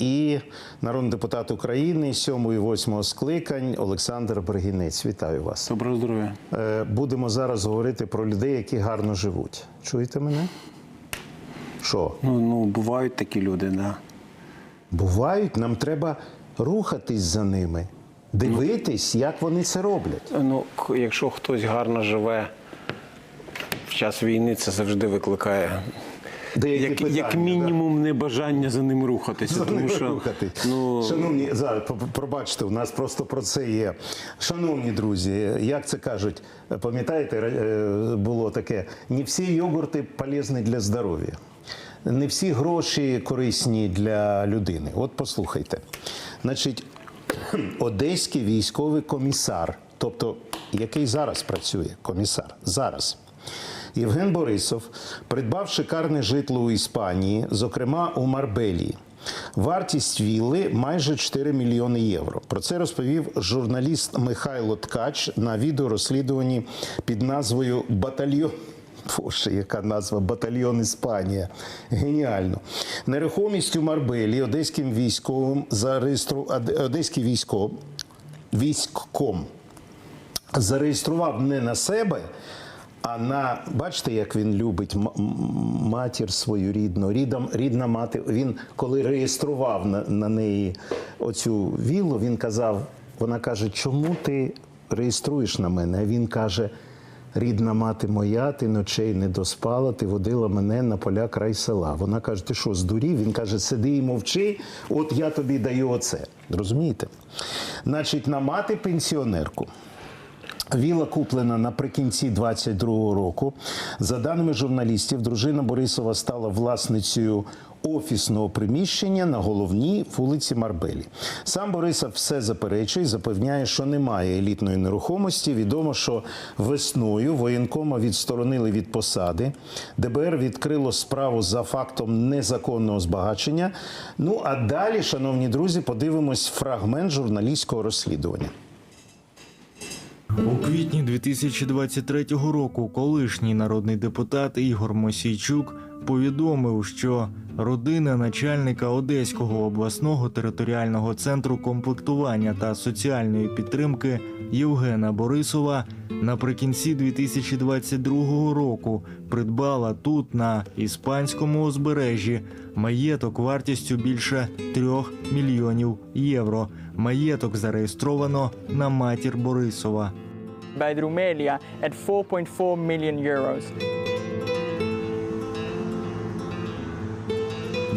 і народний депутат України 7 і 8 скликань Олександр Бергінець. Вітаю вас. Доброго здоров'я. Е, Будемо зараз говорити про людей, які гарно живуть. Чуєте мене? Що? Ну, ну бувають такі люди, да. Бувають, нам треба рухатись за ними, дивитись, як вони це роблять. Ну, якщо хтось гарно живе в час війни, це завжди викликає Деякі як, питання, як да. небажання за ним рухатися. За Тому що рухати. ну, Шановні, зараз пробачте, у нас просто про це є. Шановні друзі, як це кажуть, пам'ятаєте, е, було таке: не всі йогурти полезні для здоров'я. Не всі гроші корисні для людини. От послухайте. Значить, одеський військовий комісар, тобто який зараз працює, комісар, зараз. Євген Борисов придбав шикарне житло у Іспанії, зокрема у Марбелії. Вартість вілли майже 4 мільйони євро. Про це розповів журналіст Михайло Ткач на відеорозслідуванні під назвою Батальйон. Боже, яка назва Батальйон Іспанія. Геніально. Нерухомість у Марбелі одеським військовим зареєстрував одеський військов військком зареєстрував не на себе, а на бачите, як він любить матір свою рідну. Рідна, рідна мати. Він коли реєстрував на, на неї оцю віллу, він казав: вона каже, чому ти реєструєш на мене? А він каже. Рідна мати моя, ти ночей не доспала, ти водила мене на поля край села. Вона каже: ти що, здурів? Він каже, сиди і мовчи, от я тобі даю оце. Розумієте? Значить, на мати пенсіонерку. Віла куплена наприкінці 22-го року. За даними журналістів, дружина Борисова стала власницею офісного приміщення на головній вулиці Марбелі. Сам Борисов все заперечує, запевняє, що немає елітної нерухомості. Відомо, що весною воєнкома відсторонили від посади. ДБР відкрило справу за фактом незаконного збагачення. Ну а далі, шановні друзі, подивимось фрагмент журналістського розслідування. У квітні 2023 року колишній народний депутат Ігор Мосійчук повідомив, що родина начальника Одеського обласного територіального центру комплектування та соціальної підтримки Євгена Борисова наприкінці 2022 року придбала тут на іспанському узбережжі маєток вартістю більше 3 мільйонів євро. Маєток зареєстровано на матір Борисова. de Rumelia at 4.4 million euros.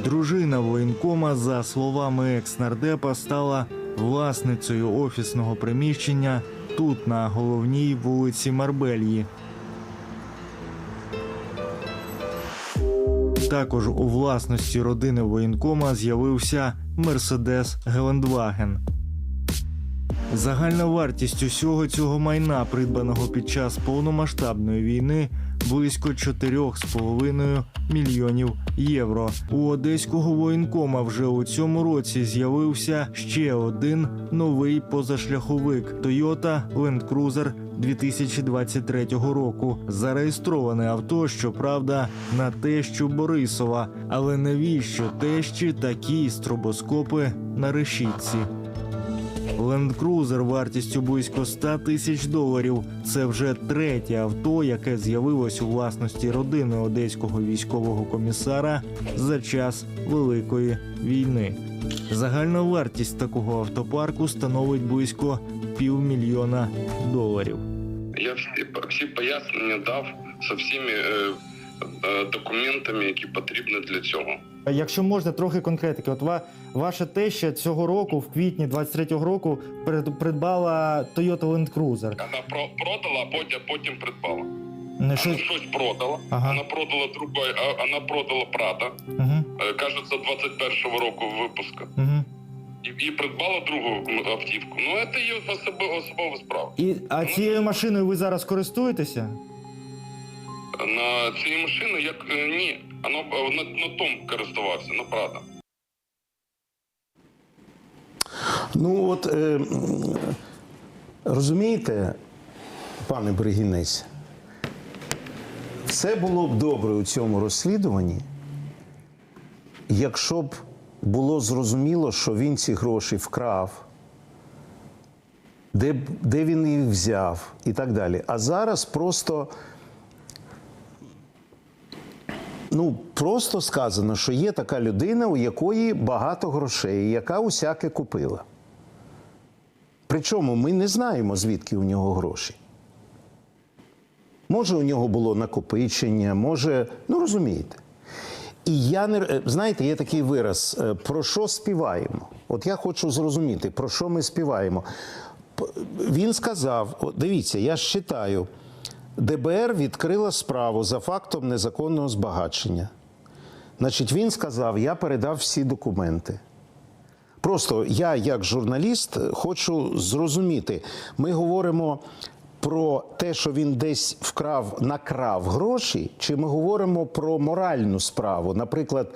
Дружина воєнкома, за словами екс-нардепа, стала власницею офісного приміщення тут, на головній вулиці Марбельї. Також у власності родини воєнкома з'явився Мерседес Гелендваген. Загальна вартість усього цього майна, придбаного під час повномасштабної війни, близько 4,5 мільйонів євро. У одеського воєнкома вже у цьому році з'явився ще один новий позашляховик Toyota Land Cruiser 2023 року. Зареєстроване авто, щоправда, на тещу Борисова. Але навіщо тещі такі стробоскопи на решітці? Cruiser вартістю близько 100 тисяч доларів. Це вже третє авто, яке з'явилось у власності родини одеського військового комісара за час Великої війни. Загальна вартість такого автопарку становить близько півмільйона доларів. Я всі, всі пояснення дав з всіми е, е, документами, які потрібні для цього. Якщо можна, трохи конкретики. От ва, ваша теща цього року, в квітні 23-го року, прид- придбала Toyota Land Cruiser. Вона про, продала, а потім, потім придбала. Не Вона щось... продала, Ага. вона продала другой, а вона продала Прада, Угу, кажеться, 21-го року випуску. угу. І, і придбала другу автівку. Ну, це її особо, особова справа. І, а цією машиною ви зараз користуєтеся? На цій машині, як е, ні, вона б- на, на том користувався, на Прада. Ну от е, розумієте, пане Бригінець, все було б добре у цьому розслідуванні, якщо б було зрозуміло, що він ці гроші вкрав, де, де він їх взяв і так далі. А зараз просто. Ну, просто сказано, що є така людина, у якої багато грошей, яка усяке купила. Причому ми не знаємо, звідки у нього гроші. Може, у нього було накопичення, може, ну розумієте. І я не е, знаєте, є такий вираз: е, про що співаємо? От я хочу зрозуміти, про що ми співаємо. Він сказав: дивіться, я ж читаю, ДБР відкрила справу за фактом незаконного збагачення. Значить, він сказав: я передав всі документи. Просто я, як журналіст, хочу зрозуміти. Ми говоримо про те, що він десь вкрав, накрав гроші, чи ми говоримо про моральну справу? Наприклад,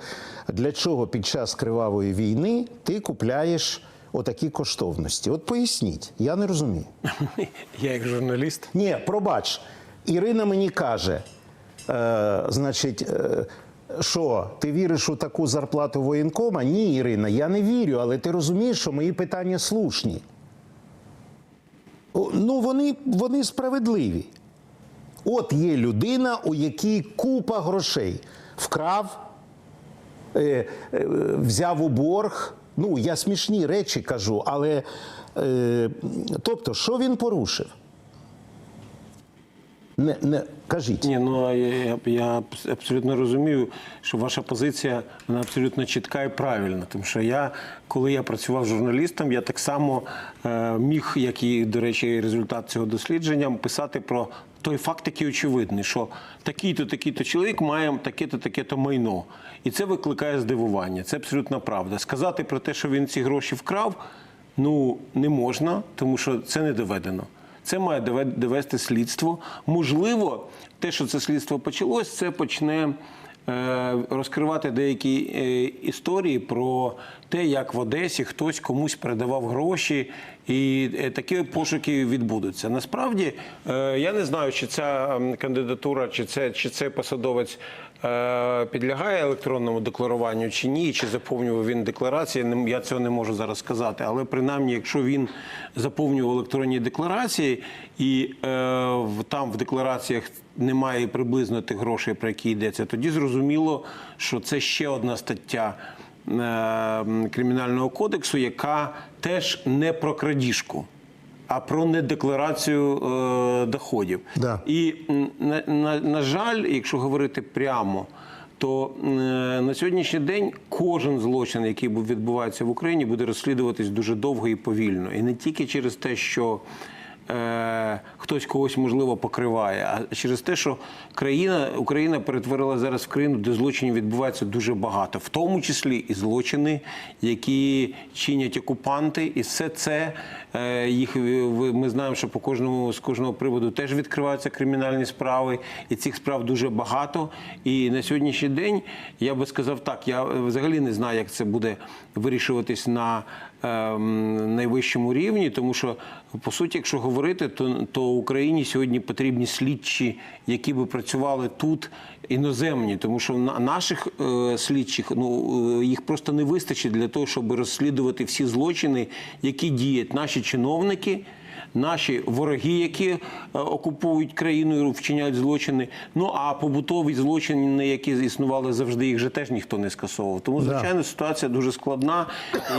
для чого під час кривавої війни ти купляєш отакі коштовності? От поясніть, я не розумію. Я як журналіст. Ні, пробач. Ірина мені каже: е, значить, е, що ти віриш у таку зарплату воєнкома? Ні, Ірина, я не вірю, але ти розумієш, що мої питання слушні. Ну, вони, вони справедливі. От є людина, у якій купа грошей вкрав, е, е, взяв у борг. Ну, я смішні речі кажу, але е, тобто, що він порушив? Не, не, кажіть. Ні, ну я, я, абсолютно розумію, що ваша позиція вона абсолютно чітка і правильна. Тому що я, коли я працював журналістом, я так само е, міг, як і, до речі, результат цього дослідження, писати про той факт, який очевидний, що такий-то, такий-то чоловік має таке-то, таке-то майно. І це викликає здивування. Це абсолютно правда. Сказати про те, що він ці гроші вкрав, ну не можна, тому що це не доведено. Це має довести слідство. Можливо, те, що це слідство почалось, це почне е, розкривати деякі е, історії про те, як в Одесі хтось комусь передавав гроші, і е, такі пошуки відбудуться. Насправді, я не знаю, чи ця кандидатура, чи це чи цей посадовець. Е, Підлягає електронному декларуванню чи ні, чи заповнював він декларації, я цього не можу зараз сказати. Але принаймні, якщо він заповнював електронні декларації і е, там в деклараціях немає приблизно тих грошей, про які йдеться, тоді зрозуміло, що це ще одна стаття е, кримінального кодексу, яка теж не про крадіжку. А про недекларацію е, доходів. Да. І на, на, на жаль, якщо говорити прямо, то е, на сьогоднішній день кожен злочин, який бу- відбувається в Україні, буде розслідуватись дуже довго і повільно. І не тільки через те, що е, хтось когось можливо покриває, а через те, що країна Україна перетворила зараз в країну, де злочинів відбувається дуже багато, в тому числі і злочини, які чинять окупанти, і все це е, їх ми знаємо, що по кожному з кожного приводу теж відкриваються кримінальні справи, і цих справ дуже багато. І на сьогоднішній день я би сказав так, я взагалі не знаю, як це буде вирішуватись на найвищому рівні, тому що по суті, якщо говорити, то, то Україні сьогодні потрібні слідчі, які би працювали тут іноземні, тому що на наших е, слідчих ну е, їх просто не вистачить для того, щоб розслідувати всі злочини, які діють наші чиновники. Наші вороги, які е, окуповують країну і вчиняють злочини. Ну а побутові злочини, які існували завжди, їх же теж ніхто не скасовував. Тому, звичайно, ситуація дуже складна.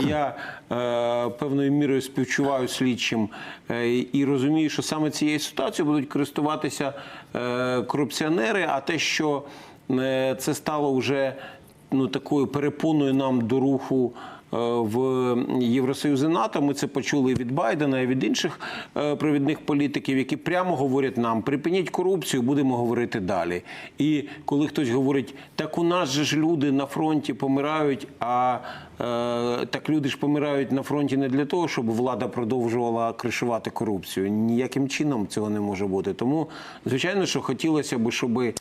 Я е, певною мірою співчуваю слідчим е, і розумію, що саме цією ситуацією будуть користуватися е, корупціонери. А те, що е, це стало вже ну такою перепоною нам до руху. Е, В Євросоюз і НАТО ми це почули від Байдена, і від інших е, провідних політиків, які прямо говорять нам: припиніть корупцію, будемо говорити далі. І коли хтось говорить, так у нас же ж люди на фронті помирають, а е, так люди ж помирають на фронті не для того, щоб влада продовжувала кришувати корупцію. Ніяким чином цього не може бути. Тому, звичайно, що хотілося б, щоб е,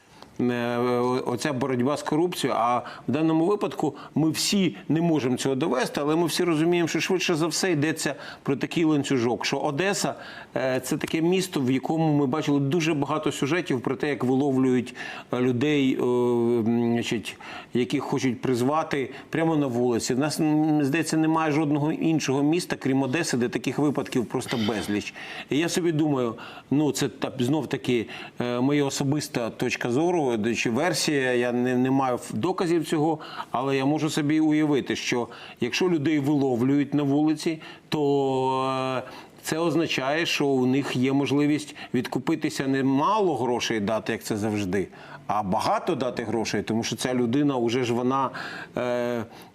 оця боротьба з корупцією. А в даному випадку ми всі не можемо цього довести, але ми всі розуміємо, що швидше за все йдеться про такий ланцюжок, що Одеса е, це таке місто, в якому ми бачили дуже багато сюжетів про те, як виловлюють е, людей, е, значить, яких хочуть призвати прямо на вулиці. У нас здається, немає жодного іншого міста, крім Одеси, де таких випадків просто безліч. І я собі думаю, ну це знов таки е, моя особиста точка зору чи версія. Я не, не маю доказів цього, але я можу собі уявити, що якщо людей виловлюють на вулиці, то е, це означає, що у них є можливість відкупитися не мало грошей дати, як це завжди, а багато дати грошей, тому що ця людина вже ж вона е,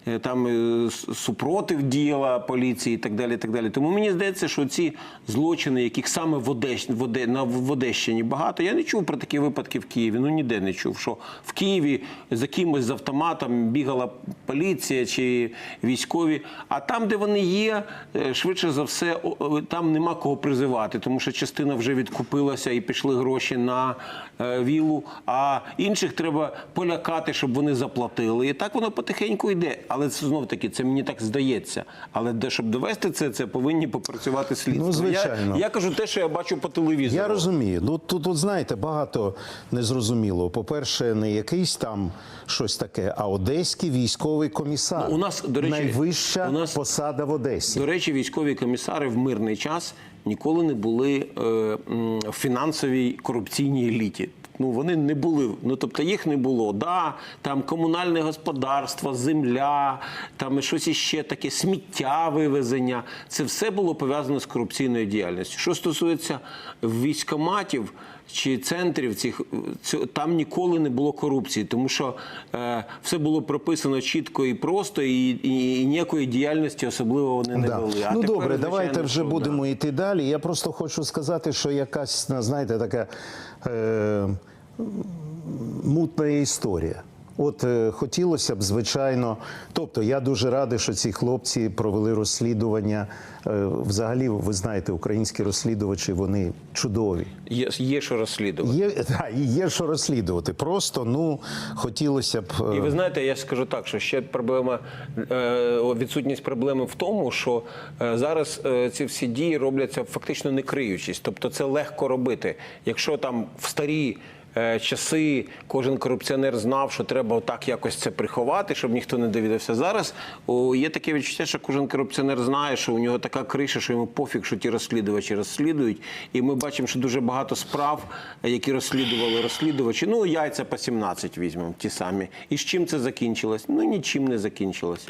е, там е, супротив діяла поліції і так далі. Так далі. Тому мені здається, що ці злочини, яких саме в, Одещ, в, Оде, на, в Одещині багато, я не чув про такі випадки в Києві. Ну ніде не чув, що в Києві за кимось з автоматом бігала поліція чи військові. А там, де вони є, е, швидше за все, о, там нема кого призивати, тому що частина вже відкупилася і пішли гроші на е, вілу. А інших треба полякати, щоб вони заплатили. І так воно потихеньку йде. Але це знов таки це мені так здається. Але де щоб довести це, це повинні попрацювати слідство. Ну, звичайно. Я, я кажу те, що я бачу по телевізору. Я розумію. Ну тут, тут знаєте, багато незрозуміло. По-перше, не якийсь там щось таке, а одеський військовий комісар. Ну, у нас, до речі, найвища у нас- посада в Одесі. До речі, військові комісари в мирний час ніколи не були е, в фінансовій корупційній еліті. Ну вони не були. Ну тобто їх не було. Да, там комунальне господарство, земля, там і щось іще таке, сміття вивезення. Це все було пов'язано з корупційною діяльністю. Що стосується військоматів чи центрів цих, там ніколи не було корупції, тому що е, все було прописано чітко і просто, і, і, і ніякої діяльності особливо вони не Да. були. А Ну тепер, добре, давайте вже що, будемо йти далі. Я просто хочу сказати, що якась, знаєте, така е, мутна історія. От е, хотілося б, звичайно. Тобто, я дуже радий, що ці хлопці провели розслідування. Е, взагалі, ви знаєте, українські розслідувачі вони чудові. Є, є що розслідувати. Є, да, є що розслідувати. Просто ну хотілося б. е, І ви знаєте, я скажу так, що ще проблема відсутність проблеми в тому, що зараз ці всі дії робляться фактично не криючись. Тобто це легко робити. Якщо там в старі. Е, Часи кожен корупціонер знав, що треба отак якось це приховати, щоб ніхто не довідався. Зараз є таке відчуття, що кожен корупціонер знає, що у нього така криша, що йому пофіг, що ті розслідувачі розслідують. І ми бачимо, що дуже багато справ, які розслідували розслідувачі. Ну яйця по 17 візьмемо ті самі. І з чим це закінчилось? Ну нічим не закінчилось.